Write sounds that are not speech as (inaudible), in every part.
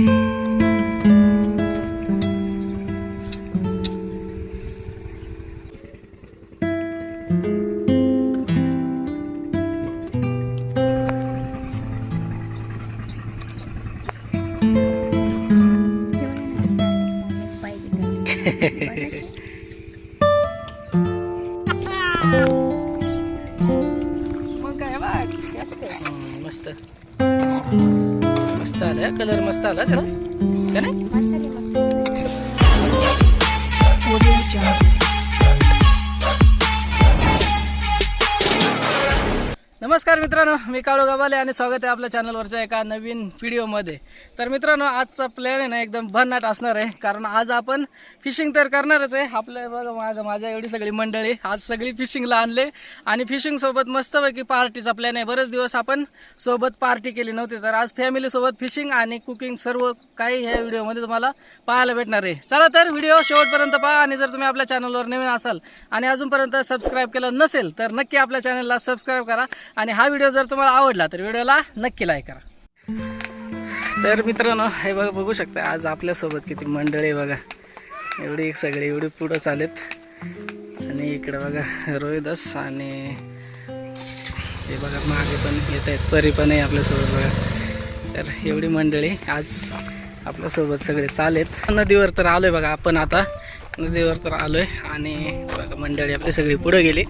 मग नमस्कार मित्रांनो मी काळू गबाले आणि स्वागत आहे आपल्या चॅनलवरच्या एका नवीन व्हिडिओमध्ये तर मित्रांनो आजचा प्लॅन आहे ना एकदम भन्नाट असणार आहे. कारण आज आपण फिशिंग तर करणारच आहे. आपल्या बघा माझं माझ्या एवढी सगळी मंडळी आज सगळी फिशिंगला आणले. आणि फिशिंगसोबत मस्तपैकी पार्टीचा प्लॅन आहे. बरेच दिवस आपण सोबत पार्टी केली नव्हती. तर आज फॅमिलीसोबत फिशिंग आणि कुकिंग सर्व काही ह्या व्हिडिओमध्ये तुम्हाला पाहायला भेटणार आहे. चला तर व्हिडिओ शेवटपर्यंत पहा. आणि जर तुम्ही आपल्या चॅनलवर नवीन असाल आणि अजूनपर्यंत सबस्क्राईब केलं नसेल तर नक्की आपल्या चॅनलला सबस्क्राईब करा. आणि हा व्हिडिओ जर तुम्हाला आवडला तर व्हिडिओला नक्की लाईक करा. तर मित्रांनो हे बघा बघू शकता आज आपल्यासोबत किती मंडळी बघा. एवढी सगळी एवढी पुढं चालेत आणि इकडे बघा रोहिदास आणि हे बघा मागे पण येत आहेत परी पण आहे आपल्यासोबत बघा. तर एवढी मंडळी आज आपल्यासोबत सगळे चालेत नदीवर तर आलोय बघा आपण आता. नदीवर तर आलोय आणि बघा मंडळी आपली सगळी पुढे गेली.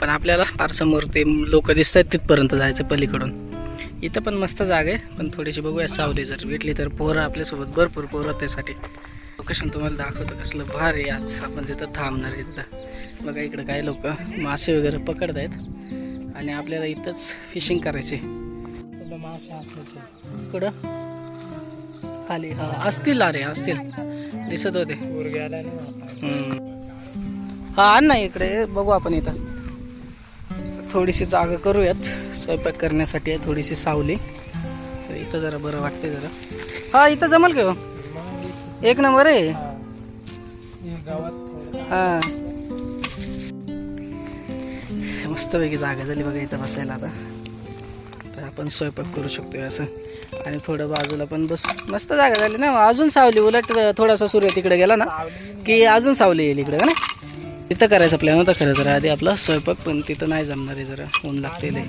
पण आपल्याला फार समोर ते लोक दिसत आहेत तिथपर्यंत जायचं पलीकडून. इथं पण मस्त जागा आहे पण थोडीशी बघूया सावली जर भेटली तर. पोरं आपल्यासोबत भरपूर पोरं त्यासाठी. लोकेशन तुम्हाला दाखवतं कसलं भार आहे आज. आपण जिथं थांबणार तिथं बघा इकडं काही लोक मासे वगैरे पकडत आहेत आणि आपल्याला इथंच फिशिंग करायचे. इकडं खाली. हा असतील अरे असतील. दिसत होते. हा आण ना इकडे बघू आपण इथं. थोडीशी जागा करूयात. स्वयंपाक करण्यासाठी आहे थोडीशी सावली. तर इथं जरा बरं वाटते जरा. हा इथं जमल का हो? एक नंबर आहे. हा. मस्तपैकी जागा झाली बघा इथं बसायला आता. तर आपण स्वयंपाक करू शकतोय असं. आणि थोडं बाजूला पण बस मस्त जागा झाली ना. अजून सावली उलट थोडासा सूर्य तिकडे गेला ना की अजून सावली येईल इकडे का ना? तिथं करायचा प्लॅन होता खरं तर. आधी आपला स्वयंपाक पण तिथं नाही जमणार आहे जरा ऊन लागते लय.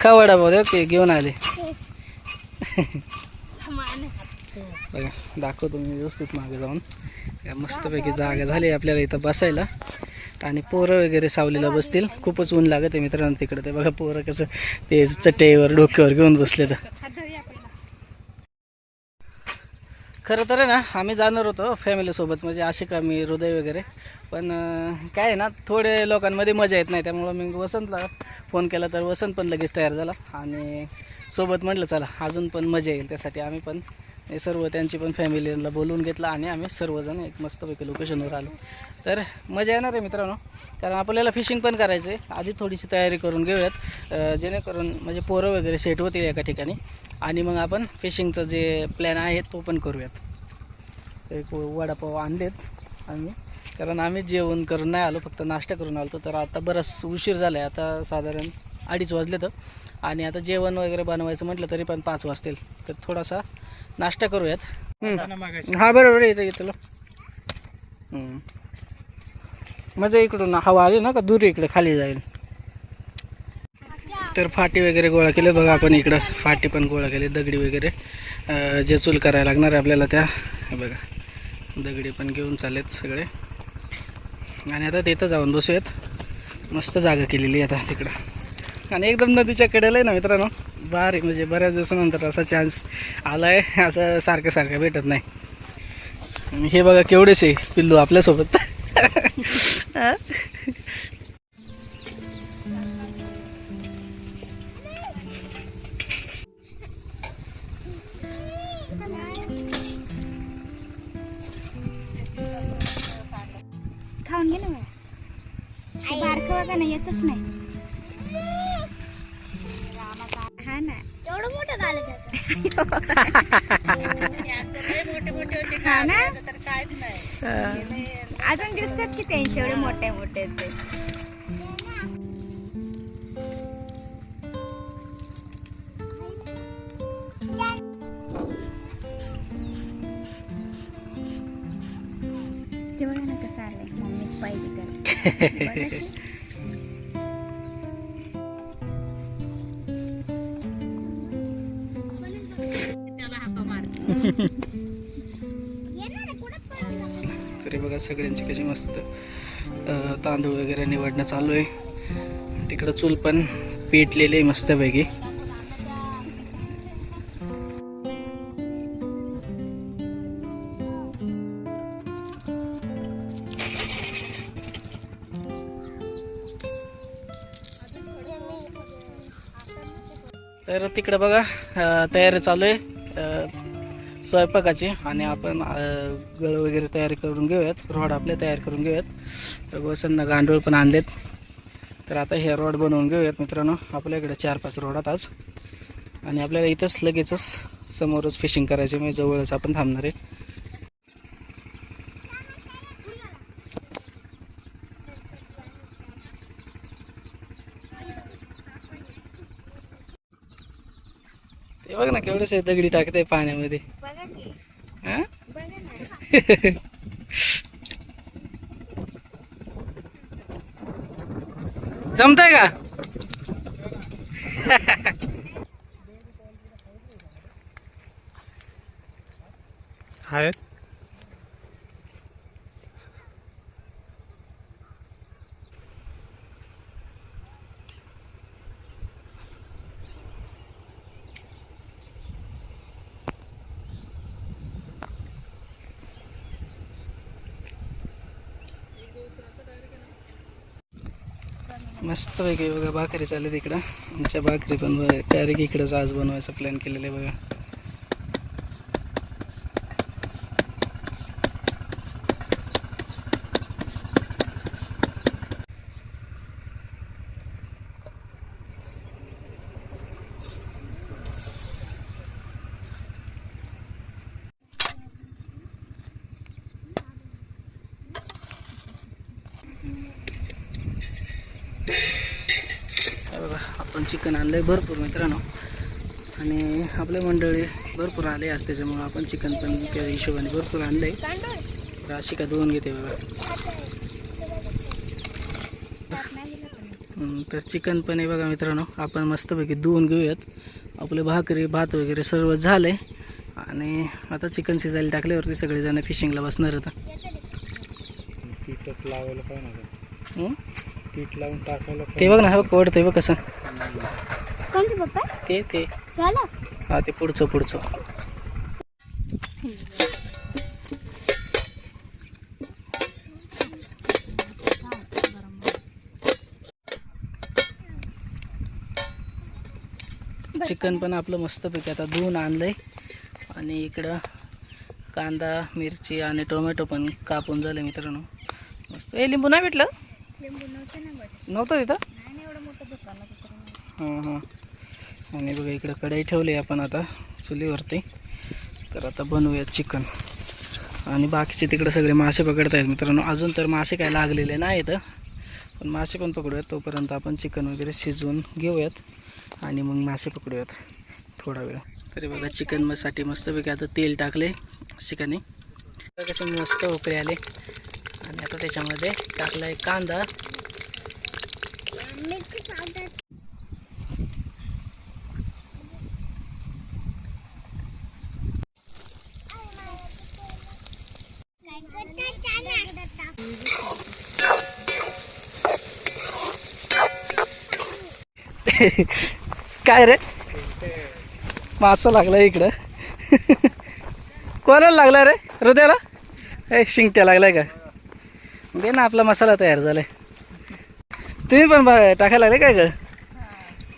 का वडापाव देऊ घेऊन आले. बघा दाखवतो मी व्यवस्थित मागे जाऊन. मस्तपैकी जागा झाली आपल्याला इथं बसायला. आणि पोरं वगैरे सावलीला बसतील. खूपच ऊन लागत आहे मित्रांनो तिकडे. ते बघा पोरं कसं ते चटईवर डोक्यावर घेऊन बसले तर खरं तर आहे ना आम्ही जाणार होतो फॅमिलीसोबत म्हणजे असे का मी हृदय वगैरे. पण काय आहे ना थोडे लोकांमध्ये मजा येत नाही. त्यामुळं मी वसंतला फोन केला तर वसंत पण लगेच तयार झाला. आणि सोबत म्हटलं चला अजून पण मजा येईल त्यासाठी. आम्ही पण हे सर्व त्यांची पण फॅमिलीला बोलवून घेतलं आणि आम्ही सर्वजण एक मस्तपैकी लोकेशनवर आलो. तर मजा येणार आहे मित्रांनो कारण आपल्याला फिशिंग पण करायचं आहे. आधी थोडीशी तयारी करून घेऊयात. जेणेकरून म्हणजे पोरं वगैरे सेट होतील एका ठिकाणी. आणि मग आपण फिशिंगचं जे प्लॅन आहे तो पण करूयात. एक वडापाव आणलेत आम्ही. कारण आम्ही जेवण करून नाही आलो फक्त नाश्ता करून आलो तर आता बराच उशीर झाला आहे आता साधारण अडीच वाजले तर आणि आता जेवण वगैरे बनवायचं म्हटलं तरी पण पाच वाजतील. तर थोडासा नाश्ता करूयात. हा बरोबर आहे इथं इथं म्हणजे इकडून हवा आली ना का दूर इकडे खाली जाईल. तर फाटी वगैरे गोळा केले बघा आपण इकडं. फाटी पण गोळा केली दगडी वगैरे. जे चूल करायला लागणार आहे आपल्याला त्या हे बघा. दगडी पण घेऊन चाललेत सगळे. आणि आता तिथं जाऊन बसूयात. मस्त जागा केलेली आहे आता तिकडं. आणि एकदम नदीच्या कडेला आहे ना मित्रांनो. भारी म्हणजे बऱ्याच दिवसानंतर असा चान्स आला आहे असं सारखं सारखं भेटत नाही. हे बघा केवढेच आहे पिल्लू आपल्यासोबत. (laughs) अजून दिसतात की त्यांचे एवढे मोठे मोठे ते? बघा ना कसं आलंय. मम्मीच पाहिजे तर. (laughs) सगळ्यांची कशी मस्त तांदूळ वगैरे निवडणं चालू आहे. तिकडं चूल पण पेटलेली आहे मस्तपैकी. तर तिकडं बघा तयारी चालू आहे. स्वयंपाकाची आणि आपण गळ वगैरे तयार करून घेऊयात. रॉड आपले तयार करून घेऊयात. तर गांडूळ पण आणलेत. तर आता हे रॉड बनवून घेऊयात मित्रांनो. आपल्याकडे चार पाच रॉडात आज. आणि आपल्याला इथंच लगेचच समोरच फिशिंग करायची म्हणजे जवळच आपण थांबणार आहे. बघ ना केवढंच दगडी टाकते पाण्यामध्ये. (laughs) जमतंय का? (laughs) आहेत मस्त पैकी बघा भाकरी चालत इकडं आमच्या भाकरी पण डायरेक्ट इकडंच आज बनवायचा प्लॅन केलेला आहे बघा हे बघा आपण चिकन आणलं आहे भरपूर मित्रांनो. आणि आपल्या मंडळी भरपूर आले आज त्याच्यामुळं आपण चिकन पण त्या हिशोबाने भरपूर आणलं आहे राशी का धुवून घेते बघा. तर चिकन पण आहे बघा मित्रांनो. आपण मस्तपैकी धुवून घेऊयात. आपले भाकरी भात वगैरे सर्व झालं आहे आणि आता चिकन शिजायला टाकल्यावरती सगळेजण फिशिंगला बसणार होता पीठच लावायला पाहिजे? पीठ लावून टाकायला ते बघ ना हे बघ ओढतंय बघ कसं. कोणतं पप्पा? ते ते. हा ते पुढचं पुढचं. चिकन पण आपलं मस्तपैकी आता धुवून आणलंय. आणि इकडं कांदा मिरची आणि टोमॅटो पण कापून झाले मित्रांनो. मस्त. ए लिंबू नाही भेटलं? नव्हतं तिथं? हां हां. आणि बघा इकडं कढई ठेवली आपण आता चुलीवरती. तर आता बनवूया चिकन. आणि बाकीचे तिकडे सगळे मासे पकडत आहेत मित्रांनो. अजून तर मासे काय लागलेले नाहीत. पण मासे पण पकडूयात. तोपर्यंत आपण चिकन वगैरे शिजवून घेऊयात. आणि मग मासे पकडूयात. थोडा वेळ. तरी बघा चिकन मसाठी मस्तपैकी आता तेल टाकले चिकनी कसं मस्त उकळे आले. आणि आता त्याच्यामध्ये टाकला आहे कांदा. काय रे? मासा लागला इकडं. कोणाला लागला रे? हृदयाला? ए शिंगट्या लागलाय का? दे ना आपला मसाला तयार झालाय. तुम्ही पण ब- टाकायला लागले काय गं?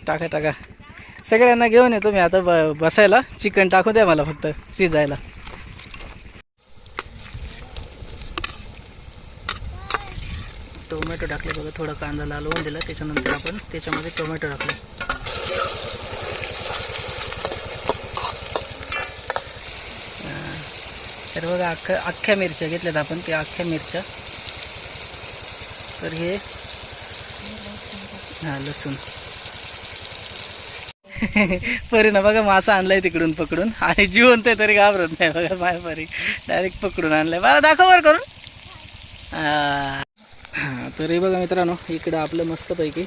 टाका टाका. सगळ्यांना घेऊन येतो मी आता ब बसायला. चिकन टाकू द्या मला फक्त शिजायला. टोमॅटो टाकले बघा थोडा कांदा लालवून दिला त्याच्यानंतर आपण त्याच्यामध्ये टोमॅटो टाकले. तर बघा अख्ख्या अख्ख्या मिरच्या घेतल्यात आपण त्या अख्ख्या मिरच्या. तर हे हां लसूण. (laughs) परी ना बघा मासा आणलाय तिकडून पकडून. आणि जिवंत आहे तरी घाबरत नाही बघा माय परी. डायरेक्ट पकडून आणलाय. मला दाखव करून. हां, तर हे बघा मित्रांनो इकडं आपलं मस्तपैकी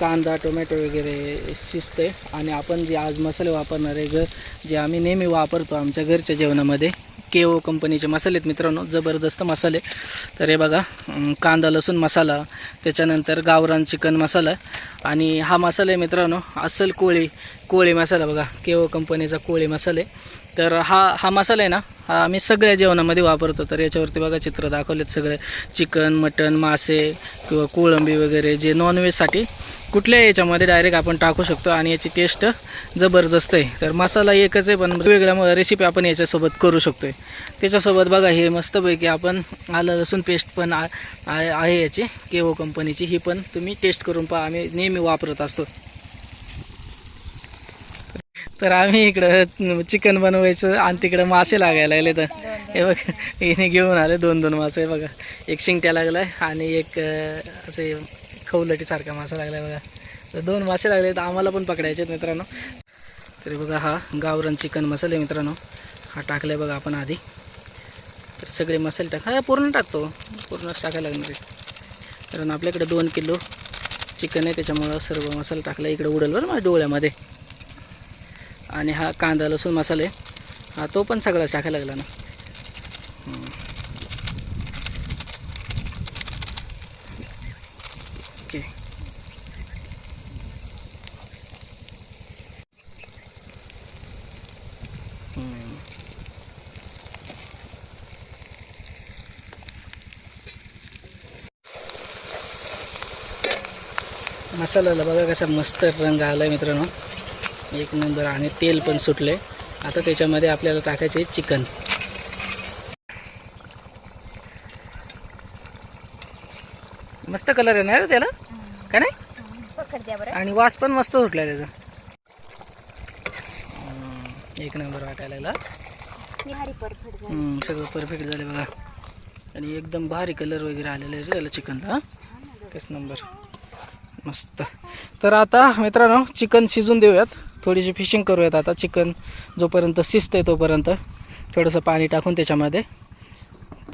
कांदा टोमॅटो वगैरे शिजते आणि आपण जे आज मसाले वापरणार आहे घर जे आम्ही नेहमी वापरतो आमच्या घरच्या जेवणामध्ये के ओ कंपनीचे मसाले आहेत मित्रांनो जबरदस्त मसाले. तर हे बघा कांदा लसूण मसाला त्याच्यानंतर गावरान चिकन मसाला आणि हा मसाला आहे मित्रांनो अस्सल कोळी कोळी मसाला बघा के ओ कंपनीचा कोळी मसाले तर हा हा मसाला आहे ना हा आम्ही सगळ्या जेवणामध्ये वापरतो. तर याच्यावरती बघा चित्र दाखवलेत सगळे. चिकन मटन मासे किंवा कोळंबी वगैरे जे नॉनव्हेजसाठी कुठल्याही याच्यामध्ये डायरेक्ट आपण टाकू शकतो आणि याची टेस्ट जबरदस्त आहे. तर मसाला एकच आहे पण वेगवेगळ्या रेसिपी आपण याच्यासोबत करू शकतो आहे त्याच्यासोबत बघा हे मस्तपैकी आपण आलं लसूण पेस्ट पण आ- आहे याची. केवो कंपनीची ही पण तुम्ही टेस्ट करून पहा. आम्ही नेहमी वापरत असतो. तर आम्ही इकडं चिकन बनवायचं आणि तिकडं मासे लागायला लागले तर. हे बघ हिने घेऊन आले दोन दोन मासे हे बघा. एक शिंगट्या लागला आहे आणि एक असे खवलटीसारखा मासा लागला आहे बघा. तर दोन मासे लागले तर आम्हाला पण पकडायचे आहेत मित्रांनो. तरी बघा हा गावरान चिकन मसाले मित्रांनो. हा टाकला आहे बघा आपण आधी. तर सगळे मसाले टाक हा पूर्ण टाकतो. पूर्णच टाकायला लागणार कारण आपल्याकडे दोन किलो चिकन आहे त्याच्यामुळं सर्व मसाला टाकला इकडे उडेल बरं माझ्या डोळ्यामध्ये. आणि हा कांदा लसूण मसाले हा तो पण सगळा शाखा लागला ना. ओके. मसाल्याला बघा कसा मस्त रंग आला आहे मित्रांनो. एक नंबर आणि तेल पण सुटले आता त्याच्यामध्ये आपल्याला टाकायचे चिकन. मस्त कलर आहे ना रे त्याला? का नाही? पकड द्या बरं. आणि वास पण मस्त सुटला त्याचा. एक नंबर वाटायला सगळं परफेक्ट झाले बघा. आणि एकदम भारी कलर वगैरे आलेला आहे त्याला चिकनला कस नंबर मस्त. तर आता मित्रांनो चिकन शिजून देऊयात. थोडीशी फिशिंग करूयात आता. चिकन जोपर्यंत शिजतंय तोपर्यंत थोडंसं पाणी टाकून त्याच्यामध्ये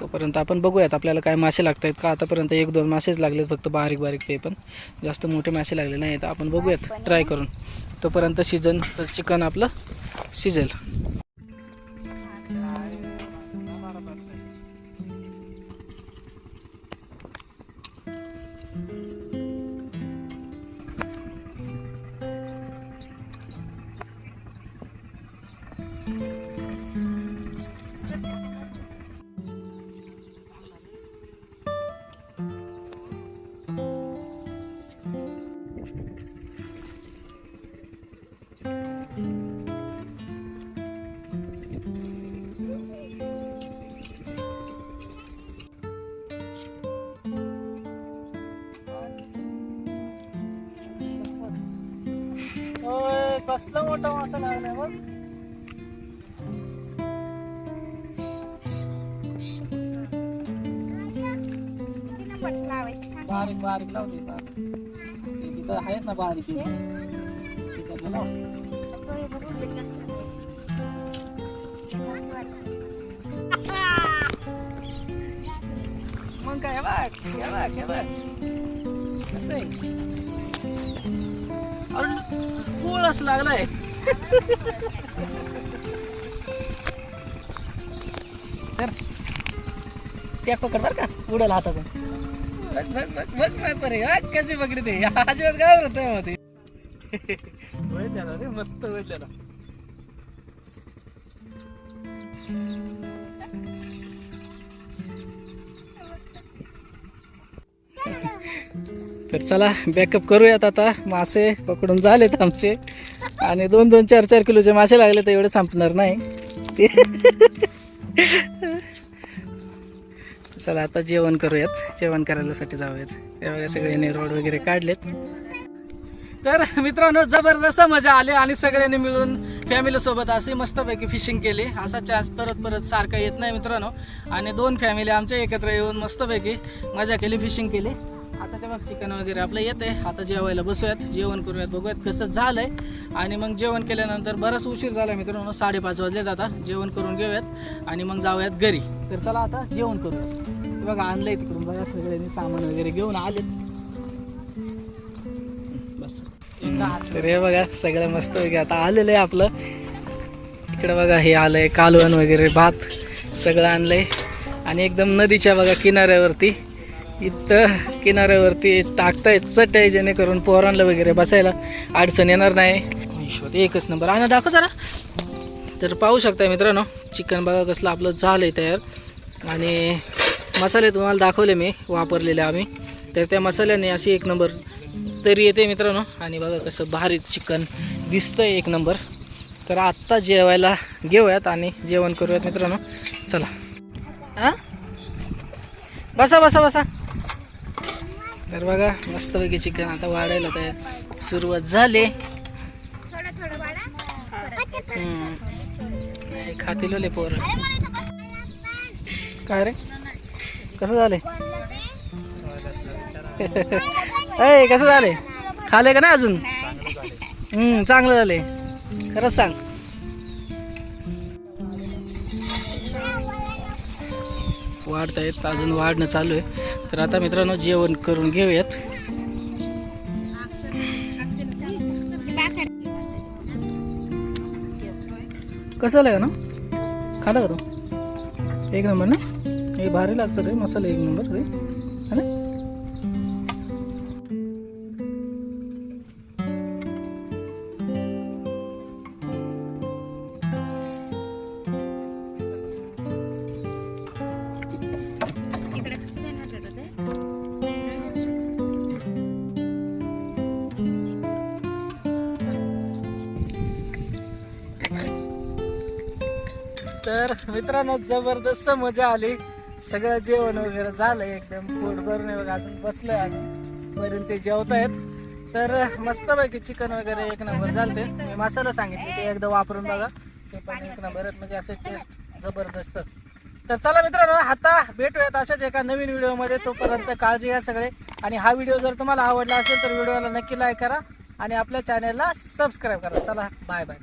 तोपर्यंत आपण बघूयात आपल्याला काय मासे लागत आहेत का. आतापर्यंत एक दोन मासेच लागलेत फक्त बारीक बारीक ते पण. जास्त मोठे मासे लागले नाही तर आपण बघूयात ट्राय करून. तोपर्यंत शिजन तर चिकन आपलं शिजेल. कसला मोठा मासा लागलाय बघ. बारीक बारीक लावते तिथं आहेत ना बारीक तिथं लाव. मग काय बघ हे बघ हे बघ. कसं आहे? असं लागलाय. तर त्या पकड बर का उडल हातातून. कशी पकडी ते अजिबात काय होत मध्ये रे मस्त त्याला. तर चला बॅकअप करूयात आता. मासे पकडून झालेत आमचे. आणि दोन दोन चार चार किलोचे मासे लागले तर एवढं संपणार नाही. चला आता जेवण करूयात. जेवण करायलासाठी जाऊयात. तेव्हा सगळ्यांनी रोड वगैरे काढलेत. तर मित्रांनो जबरदस्त मजा आली आणि सगळ्यांनी मिळून फॅमिली सोबत अशी मस्तपैकी फिशिंग केली. असा चान्स परत परत सारखा येत नाही मित्रांनो. आणि दोन फॅमिली आमच्या एकत्र येऊन मस्तपैकी मजा केली फिशिंग केली. आता ते बघ चिकन वगैरे आपलं येते आता जेवायला बसूयात जेवण करूयात बघूयात कसं झालंय. आणि मग जेवण केल्यानंतर बराच उशीर झाला मित्रांनो साडेपाच वाजलेत आता. जेवण करून घेऊयात आणि मग जाऊयात घरी. तर चला आता जेवण करूयात. बघा आणलंय तिकडून बघा सगळ्यांनी सामान वगैरे घेऊन आले बस. तर बघा सगळं मस्त वगैरे आता आलेलं आहे आपलं. इकडे बघा हे आलंय कालवण वगैरे भात सगळं आणलंय. आणि एकदम नदीच्या बघा किनाऱ्यावरती इथं किनाऱ्यावरती टाकतायत चट आहे जेणेकरून पोरांना वगैरे बसायला अडचण येणार नाही. एकच नंबर. आणा दाखव जरा. तर पाहू शकता मित्रांनो चिकन बघा कसलं आपलं झालं आहे तयार. आणि मसाले तुम्हाला दाखवले मी वापरलेले आम्ही. तर त्या मसाल्याने अशी एक नंबर तरी येते मित्रांनो. आणि बघा कसं भारी चिकन दिसतंय एक नंबर. तर आत्ता जेवायला घेऊयात आणि जेवण करूयात मित्रांनो. चला. हां? बसा बसा बसा. तर बघा मस्तपैकी चिकन आता वाढायला तयार. सुरुवात झाली. नाही, खातील पोर. काय रे? कसं झाले अय (laughs) कसं झाले खाले का नाही अजून? हम्म चांगलं झाले खरंच सांग. वाढतायत अजून वाढणं चालू आहे. तर आता मित्रांनो जेवण करून घेऊयात. कसं झालं का ना? खाला का तू? एक नंबर ना? हे भारी लागतं रे मसाला एक नंबर रे. तर मित्रांनो जबरदस्त मजा आली. सगळं जेवण वगैरे झालं एकदम पोट भरून बघा अजून बसलोय आम्ही. पर्यंत ते जेवतायत. तर मस्तपैकी चिकन वगैरे एक नंबर झालते. मी मसाला सांगितले ते एकदा वापरून बघा. ते पण एक नंबर आहेत. म्हणजे असं टेस्ट जबरदस्त. तर चला मित्रांनो आता भेटूयात अशाच एका नवीन व्हिडिओमध्ये. तोपर्यंत काळजी घ्या सगळे. आणि हा व्हिडिओ जर तुम्हाला आवडला असेल तर व्हिडिओला नक्की लाईक करा. आणि आपल्या चॅनलला सबस्क्राईब करा. चला बाय बाय